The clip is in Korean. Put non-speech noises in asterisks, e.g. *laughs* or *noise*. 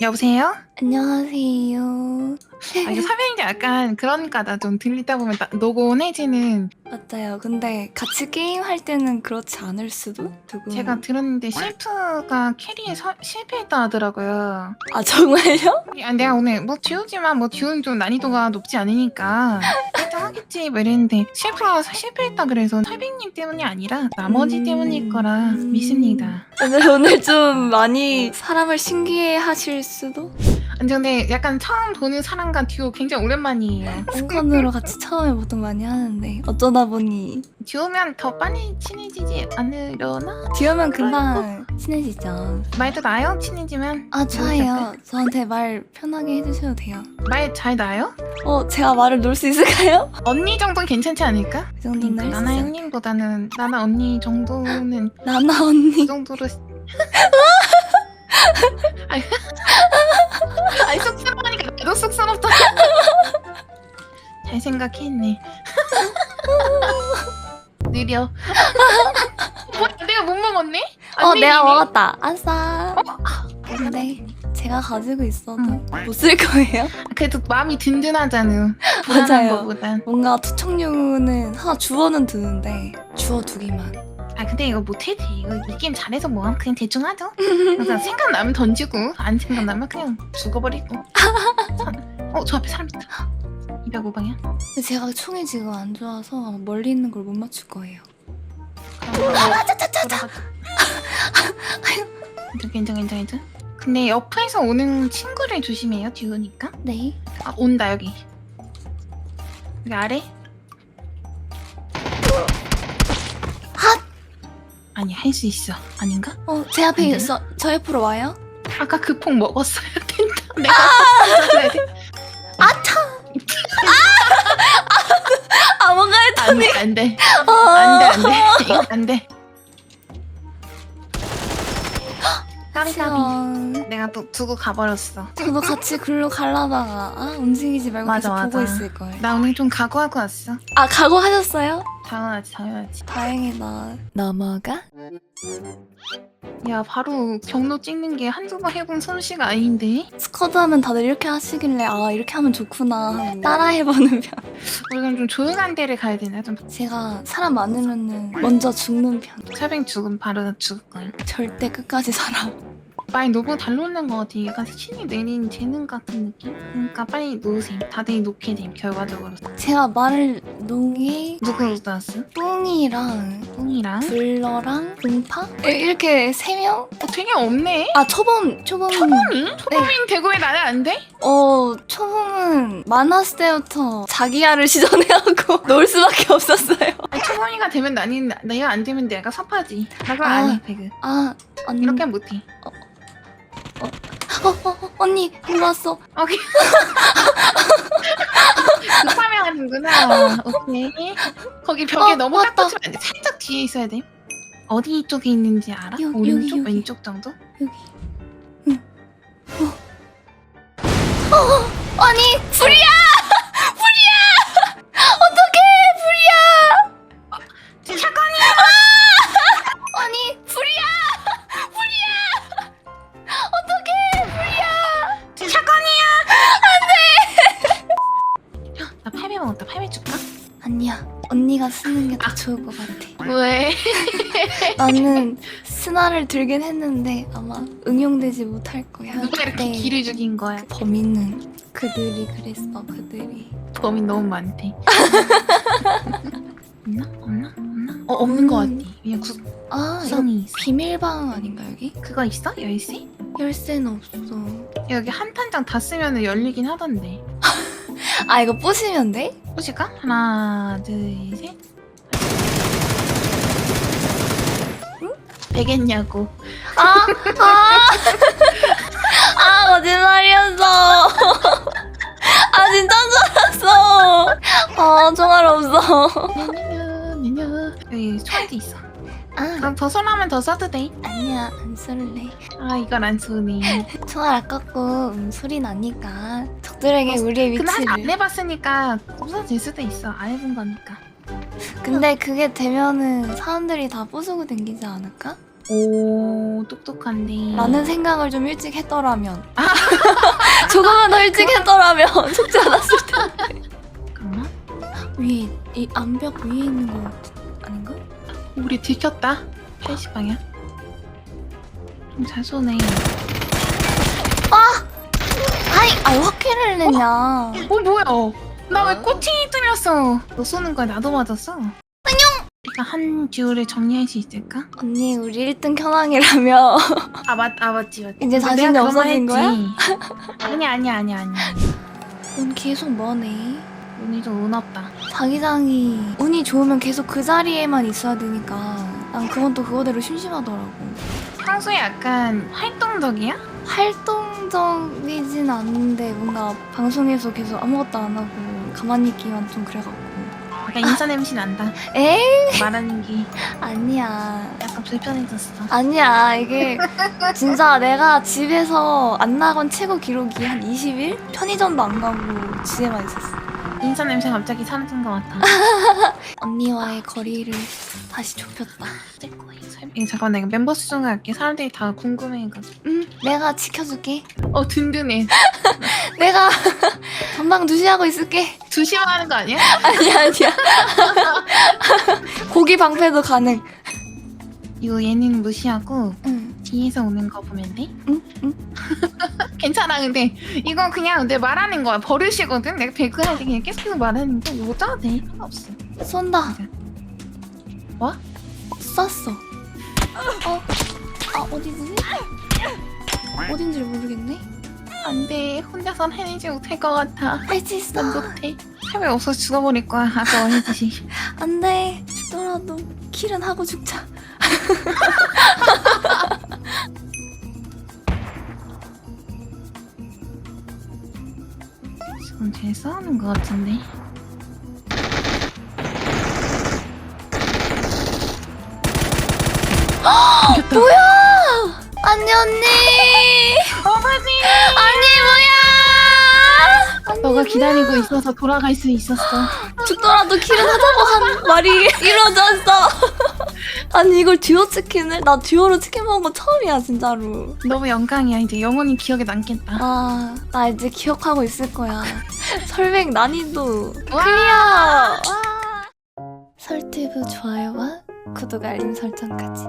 여보세요? 안녕하세요. 아, 이거 설명인 게 약간 그러니까 나좀 들리다 보면 나, 노곤해지는 맞아요. 근데 같이 게임 할 때는 그렇지 않을 수도? 조금. 제가 들었는데 실프가 캐리에 서- 실패했다 하더라고요. 아 정말요? 아, 내가 오늘 뭐 듀오지만 뭐 듀오는 좀 난이도가 높지 않으니까 일단 하겠지 뭐 이랬는데 실프가 실패했다 그래서 탈백님 때문이 아니라 나머지 음. 때문일 거라 믿습니다. 오늘 오늘 좀 많이 사람을 신기해 하실 수도? 아니, 근데 약간 처음 보는 사람과 듀오 굉장히 오랜만이에요. 스컨으로 같이 처음에 보통 많이 하는데 어쩌다 보니 듀오면 더 빨리 친해지지 않으려나? 뒤오면 금방 친해지죠. 말도 나요? 친해지면? 아 좋아요. 저한테 말 편하게 해주셔도 돼요. 말 잘 나요? 어 제가 말을 놓을 수 있을까요? *laughs* 언니 정도는 괜찮지 않을까? 그 정도는 할수 나나 있어요. 형님보다는 나나 언니 정도는 나나 그 언니. 정도로 *laughs* 아니, *laughs* 쑥스러우니까 나도 쑥스럽다 잘 생각했네 *laughs* 느려 뭐, 내가 못 먹었네? 어 안 내가. 먹었다. 아싸. 근데 제가 가지고 있어도 못쓸 거예요. 그래도 마음이 든든하잖아 맞아요. 거보단 뭔가 투척류는 하나 주워는 두는데 주워 두기만. 아 근데 이거 못해지 이거 이 게임 잘해서 뭐함? 그냥 대충 하죠? 그러니까 *laughs* 생각나면 던지고 안 생각나면 그냥 죽어버리고. *laughs* 어저 앞에 사람 있다. 205방이야 근데 제가 총이 지금 안 좋아서 멀리 있는 걸 못 맞출 거예요. 아 짜짜짜짜 괜찮 괜찮 괜찮 근데 옆에서 오는 친구를 조심해요 뒤오니까. 네. 아 온다 여기. 여기 아래 아니 할 수 있어 아닌가? 어, 제 앞에 안 되나? 있어. 저 옆으로 와요? 아까 그 폭 먹었어야 된다 *laughs* 내가 던져줘야 돼 아, 뭔가 안돼 안돼 어, 안돼 안돼 이거 안돼 까비 까비 시원. 내가 또 두고 가버렸어 저도 같이 글로 가려다가 아, 움직이지 말고 맞아, 계속 보고 맞아. 있을 거예요. 나 오늘 좀 각오하고 왔어 아, 각오하셨어요? 당연하지 당연하지 다행이다. 넘어가? 야 바로 경로 찍는 게 한두 번 해본 솜씨가 아닌데 스쿼드 하면 다들 이렇게 하시길래 아, 이렇게 하면 좋구나 따라해보는 편. 우리가 좀 조용한 데를 가야 되나 좀 제가 사람 많으면은 먼저 죽는 편. 차뱅 죽으면 바로 죽을걸 절대 끝까지 살아. 많이 너무 잘 놓는 것 같아 약간 신이 내린 재능 같은 느낌? 그러니까 빨리 놓으세요 다들 놓게 됨 결과적으로 제가 말을 농이 누구 놓았어? 뿡이랑 뿡이랑 블러랑 음파 이렇게 세 명? 어 되게 없네 아 초범 초범 초범이? 초범인 대구에 나는 안 돼? 어 초범은 많았을 때부터 자기야를 시전해하고 *laughs* 놓을 수밖에 없었어요. 아니 초범이가 되면 나는 내가 안 되면 내가 섭하지 나 그거 아. 안해 배그 아 언니 이렇게 못해 어, 어, 어, 언니 일로 왔어. 오케이 *laughs* 급하면 하는구나 오케이 거기 벽에 어, 너무. 딱 붙이면 안 돼 살짝 뒤에 있어야 돼 어디 쪽에 있는지 알아? 여기, 오른쪽? 여기, 여기. 왼쪽 정도? 아니 불이야 불이 더 좋을 것 같아. 왜? *laughs* 나는 스나를 들긴 했는데 아마 응용되지 못할 거야. 누가 이렇게 그때 기를 죽인 거야? 범인은 그들이 그랬어 그들이. 범인 너무 많대 *laughs* 없나? 없나? 없나? 어 없는 거 같아 그냥 구, 아 이거 구성이 있어 비밀방 아닌가 여기? 그거 있어? 열쇠? 열쇠는 없어. 여기 한 탄장 다 쓰면 열리긴 하던데 *laughs* 아 이거 부시면 돼? 보실까? 하나 둘 셋 되겠냐고 아, 아, 아, 거짓말이었어. 아, 진짜 줄 알았어. 아, 총알 없어. 미녀 미녀 여기 총알도 있어 아, 그럼 더 쏠라면 더 써도 돼? 아니야, 안 쏠래. 아 이걸 안 쏘네 총알 아깝고 음, 소리 나니까 적들에게 우리의 근데 아직 안 위치를. 해봤으니까 없어질 수도 있어 안 해본 거니까 근데 그게 되면은 사람들이 다 부수고 댕기지 않을까? 오 똑똑한데. 라는 생각을 좀 일찍 했더라면 *laughs* 조금만 더 일찍 했더라면 *laughs* 속지 않았을 텐데 잠깐만. 위에 이 암벽 위에 있는 거 아닌가? 우리 들켰다. 80방향. 좀잘 쏘네. 아이 아 확킬을 내냐 어 뭐야? 나 왜 꼬칭이 뚫렸어? 너 쏘는 거야 나도 맞았어. 한 듀오를 정리할 수 있을까? 언니 우리 1등 현황이라며 아 맞, 아 맞지 맞지. 이제 내가 자신이 그런 말 없어진 했지. 아니 아니 아니 아니. 운 계속 머네 운이 좀운 없다. 자기장이 운이 좋으면 계속 그 자리에만 있어야 되니까 난 그건 또 그거대로 심심하더라고 평소에 약간 활동적이야? 활동적이진 않은데 뭔가 방송에서 계속 아무것도 안 하고 가만히 있기만 좀 그래갖고 약간 인사 냄새 난다. 에이 말하는 게 아니야 약간 불편해졌어. 아니야 이게 진짜 내가 집에서 안 나간 최고 기록이 한 20일? 편의점도 안 가고 집에만 있었어 인사 냄새 갑자기 사라진 것 같아. *laughs* 언니와의 거리를 다시 좁혔다 내 거야, 설- 이거 잠깐만 나 이거 멤버 수정을 할게. 사람들이 다 궁금해해가지고. 응 내가 지켜줄게 어 든든해. *laughs* 내가 *laughs* 전방 주시하고 있을게 조심하는 거 아니야? *laughs* 아니야 아니야 고기 방패도 가능 이거 얘는 무시하고 응 뒤에서 오는 거 보면 돼? 응? 응? 괜찮아 근데 이거 그냥 내 말하는 거야 버릇이거든 내가 배그 할 때 그냥 계속 말하는 거못 짜도 돼 상관없어 쏜다. 뭐? 쐈어. 어? 아 어디 보지? 어딘지 모르겠네. 안돼. 혼자선 해내지 못할 것 같아. 할 수 있어. 난 못해. 차라리 없어 죽어버릴 거야. 아까 말했듯이. 안돼. 죽더라도 킬은 하고 죽자. 지금 잘 싸우는 것 같은데 이겼다. *gasps* 뭐야 언니 언니 어머니 언니 뭐야 너가 기다리고 있어서 돌아갈 수 있었어 *gasps* 죽더라도 킬은 하자고 한 말이 *laughs* 이루어졌어 *laughs* 아니 이걸 듀오 치킨을? 나 듀오로 치킨 먹은 거 처음이야 진짜로 너무 영광이야 이제 영원히 기억에 남겠다 아, 나 이제 기억하고 있을 거야. *laughs* 설백 난이도 와! 클리어. 와. 설티브 좋아요와 구독 알림 설정까지.